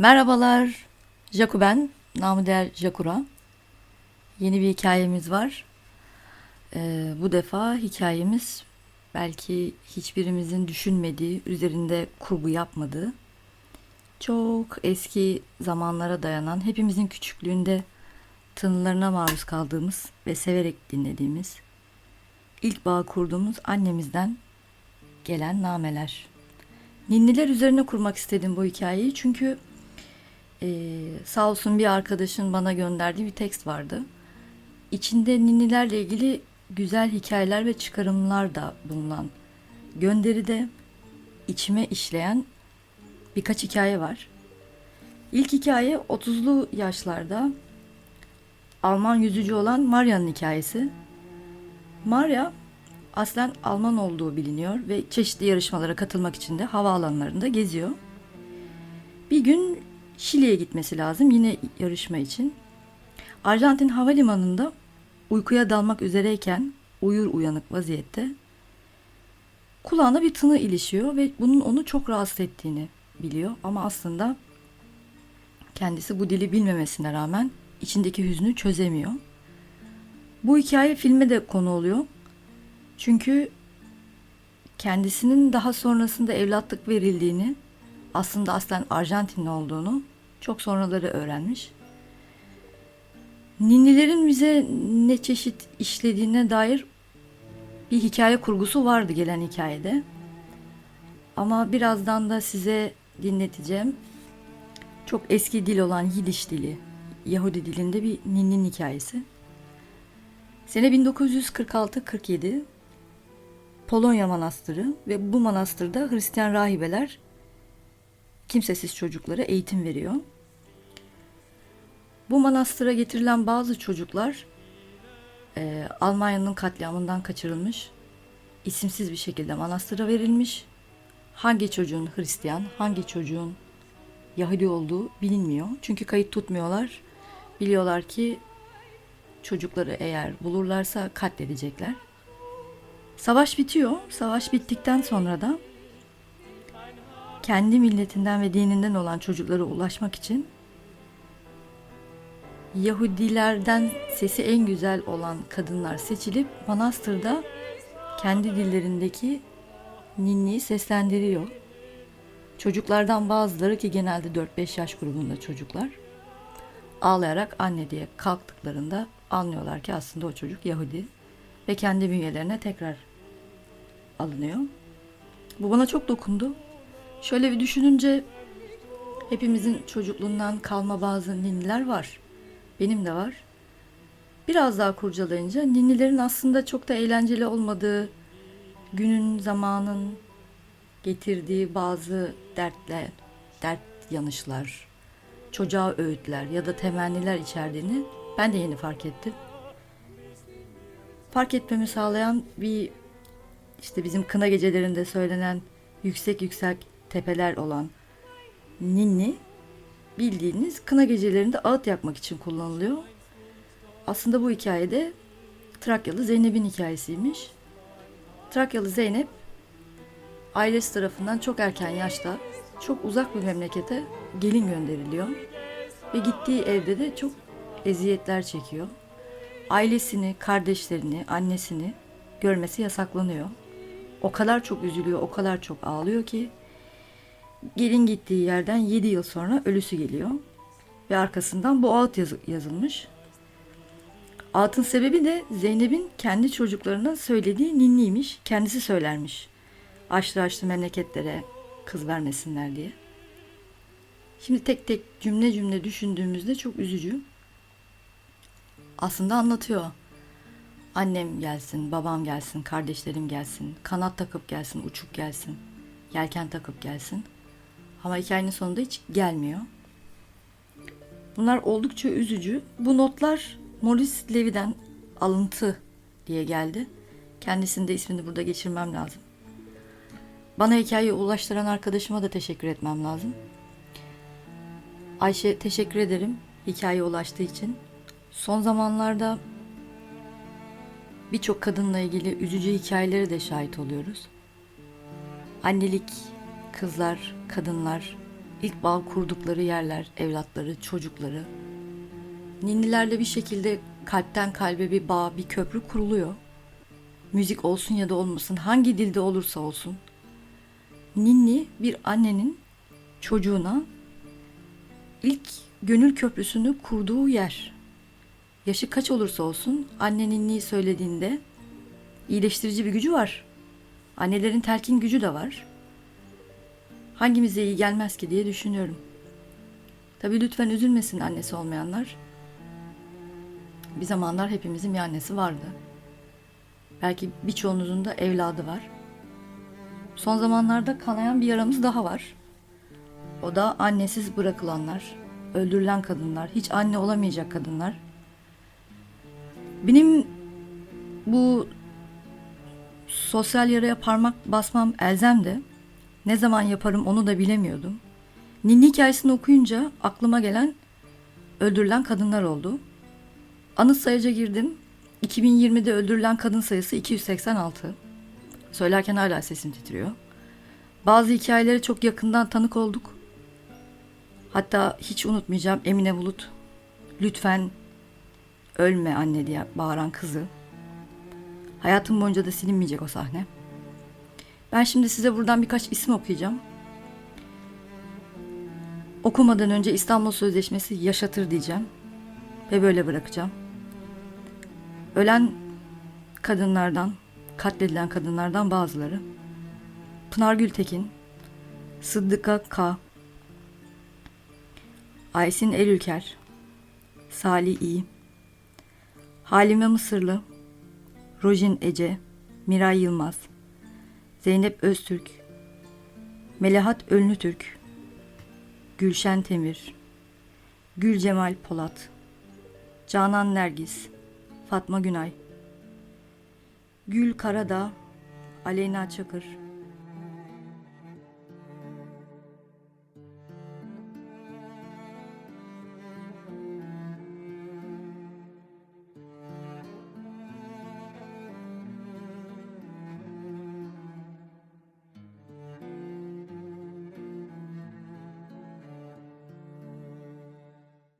Merhabalar, Jaku ben, namı değer Jakura. Yeni bir hikayemiz var. Ee, bu defa hikayemiz belki hiçbirimizin düşünmediği, üzerinde kurgu yapmadığı, çok eski zamanlara dayanan, hepimizin küçüklüğünde tınılarına maruz kaldığımız ve severek dinlediğimiz, ilk bağ kurduğumuz annemizden gelen nameler. Ninniler üzerine kurmak istedim bu hikayeyi çünkü ee, sağ olsun bir arkadaşın bana gönderdiği bir tekst vardı. İçinde ninnilerle ilgili güzel hikayeler ve çıkarımlar da bulunan gönderide içime işleyen birkaç hikaye var. İlk hikaye 30'lu yaşlarda Alman yüzücü olan Maria'nın hikayesi. Maria aslen Alman olduğu biliniyor ve çeşitli yarışmalara katılmak için de havaalanlarında geziyor. Bir gün Şili'ye gitmesi lazım yine yarışma için. Arjantin havalimanında uykuya dalmak üzereyken uyur uyanık vaziyette kulağına bir tını ilişiyor ve bunun onu çok rahatsız ettiğini biliyor ama aslında kendisi bu dili bilmemesine rağmen içindeki hüznü çözemiyor. Bu hikaye filme de konu oluyor. Çünkü kendisinin daha sonrasında evlatlık verildiğini, aslında aslen Arjantinli olduğunu çok sonraları öğrenmiş. Ninnilerin bize ne çeşit işlediğine dair bir hikaye kurgusu vardı gelen hikayede. Ama birazdan da size dinleteceğim. Çok eski dil olan Yidiş dili, Yahudi dilinde bir ninnin hikayesi. Sene 1946-47 Polonya Manastırı ve bu manastırda Hristiyan rahibeler kimsesiz çocuklara eğitim veriyor. Bu manastıra getirilen bazı çocuklar e, Almanya'nın katliamından kaçırılmış, isimsiz bir şekilde manastıra verilmiş. Hangi çocuğun Hristiyan, hangi çocuğun Yahudi olduğu bilinmiyor. Çünkü kayıt tutmuyorlar. Biliyorlar ki çocukları eğer bulurlarsa katledecekler. Savaş bitiyor. Savaş bittikten sonra da kendi milletinden ve dininden olan çocuklara ulaşmak için Yahudilerden sesi en güzel olan kadınlar seçilip manastırda kendi dillerindeki ninniyi seslendiriyor. Çocuklardan bazıları ki genelde 4-5 yaş grubunda çocuklar ağlayarak anne diye kalktıklarında anlıyorlar ki aslında o çocuk Yahudi ve kendi bünyelerine tekrar alınıyor. Bu bana çok dokundu. Şöyle bir düşününce hepimizin çocukluğundan kalma bazı ninniler var. Benim de var. Biraz daha kurcalayınca ninnilerin aslında çok da eğlenceli olmadığı, günün, zamanın getirdiği bazı dertler, dert yanışlar, çocuğa öğütler ya da temenniler içerdiğini ben de yeni fark ettim. Fark etmemi sağlayan bir işte bizim kına gecelerinde söylenen yüksek yüksek tepeler olan ninni bildiğiniz kına gecelerinde ağıt yakmak için kullanılıyor. Aslında bu hikayede Trakyalı Zeynep'in hikayesiymiş. Trakyalı Zeynep ailesi tarafından çok erken yaşta çok uzak bir memlekete gelin gönderiliyor. Ve gittiği evde de çok eziyetler çekiyor. Ailesini, kardeşlerini, annesini görmesi yasaklanıyor. O kadar çok üzülüyor, o kadar çok ağlıyor ki gelin gittiği yerden 7 yıl sonra ölüsü geliyor. Ve arkasından bu ağıt yazı- yazılmış. Ağıtın sebebi de Zeynep'in kendi çocuklarına söylediği ninniymiş. Kendisi söylermiş. Açlı açlı memleketlere kız vermesinler diye. Şimdi tek tek cümle cümle düşündüğümüzde çok üzücü. Aslında anlatıyor. Annem gelsin, babam gelsin, kardeşlerim gelsin, kanat takıp gelsin, uçup gelsin, yelken takıp gelsin. Ama hikayenin sonunda hiç gelmiyor. Bunlar oldukça üzücü. Bu notlar Maurice Levy'den alıntı diye geldi. Kendisinin de ismini burada geçirmem lazım. Bana hikayeyi ulaştıran arkadaşıma da teşekkür etmem lazım. Ayşe teşekkür ederim hikaye ulaştığı için. Son zamanlarda birçok kadınla ilgili üzücü hikayelere de şahit oluyoruz. Annelik, kızlar, kadınlar ilk bağ kurdukları yerler, evlatları, çocukları. Ninnilerle bir şekilde kalpten kalbe bir bağ, bir köprü kuruluyor. Müzik olsun ya da olmasın, hangi dilde olursa olsun. Ninni bir annenin çocuğuna ilk gönül köprüsünü kurduğu yer. Yaşı kaç olursa olsun anne ninniyi söylediğinde iyileştirici bir gücü var. Annelerin telkin gücü de var. Hangimize iyi gelmez ki diye düşünüyorum. Tabii lütfen üzülmesin annesi olmayanlar. Bir zamanlar hepimizin bir annesi vardı. Belki birçoğunuzun da evladı var. Son zamanlarda kanayan bir yaramız daha var. O da annesiz bırakılanlar, öldürülen kadınlar, hiç anne olamayacak kadınlar. Benim bu sosyal yaraya parmak basmam elzemdi. Ne zaman yaparım onu da bilemiyordum. Ninni hikayesini okuyunca aklıma gelen öldürülen kadınlar oldu. Anıt sayaca girdim. 2020'de öldürülen kadın sayısı 286. Söylerken hala sesim titriyor. Bazı hikayelere çok yakından tanık olduk. Hatta hiç unutmayacağım Emine Bulut. Lütfen ölme anne diye bağıran kızı. Hayatım boyunca da silinmeyecek o sahne. Ben şimdi size buradan birkaç isim okuyacağım. Okumadan önce İstanbul Sözleşmesi yaşatır diyeceğim. Ve böyle bırakacağım. Ölen kadınlardan, katledilen kadınlardan bazıları. Pınar Gültekin, Sıddıka K, Aysin Elülker, Salih İyi, Halime Mısırlı, Rojin Ece, Miray Yılmaz, Zeynep Öztürk, Melahat Önlütürk, Gülşen Temir, Gül Cemal Polat, Canan Nergis, Fatma Günay, Gül Karadağ, Aleyna Çakır,